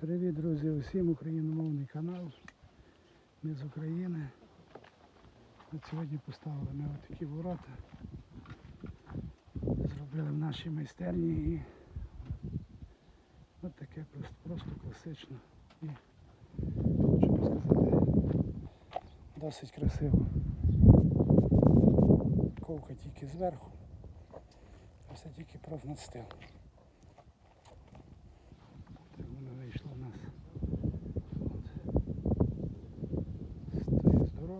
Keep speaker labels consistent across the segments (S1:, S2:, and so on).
S1: Привіт, друзі, усім україномовний канал. Ми з України. От сьогодні поставили ми отакі ворота. Зробили в нашій майстерні і от таке просто, просто класично. І хочу сказати, досить красиво. Ковка тільки зверху, а все тільки профнастил. Так воно вийшло в нас. От. З тої з дороги.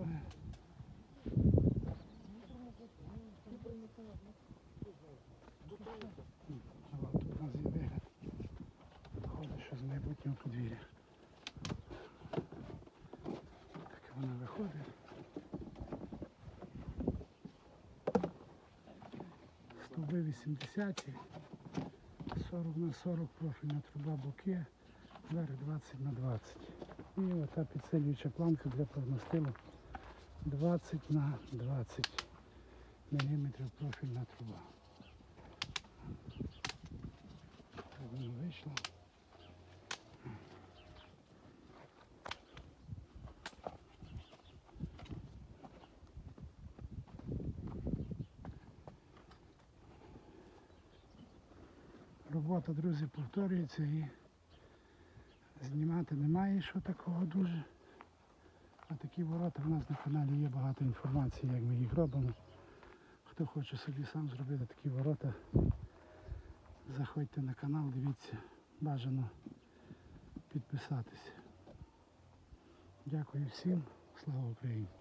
S1: М, а от Тут у нас є вигляд. Виходить, що з майбутнього подвір'я. Так воно виходить. Стовби 80 40 на 40 профільна труба боки, двері 20 на 20. І ота підсилююча планка для прогностилу 20 на 20 мм профільна труба. Воно вийшло. Робота, друзі, повторюється і знімати немає що такого дуже. А такі ворота в нас на каналі є багато інформації, як ми їх робимо. Хто хоче собі сам зробити такі ворота, заходьте на канал, дивіться, бажано підписатися. Дякую всім, слава Україні!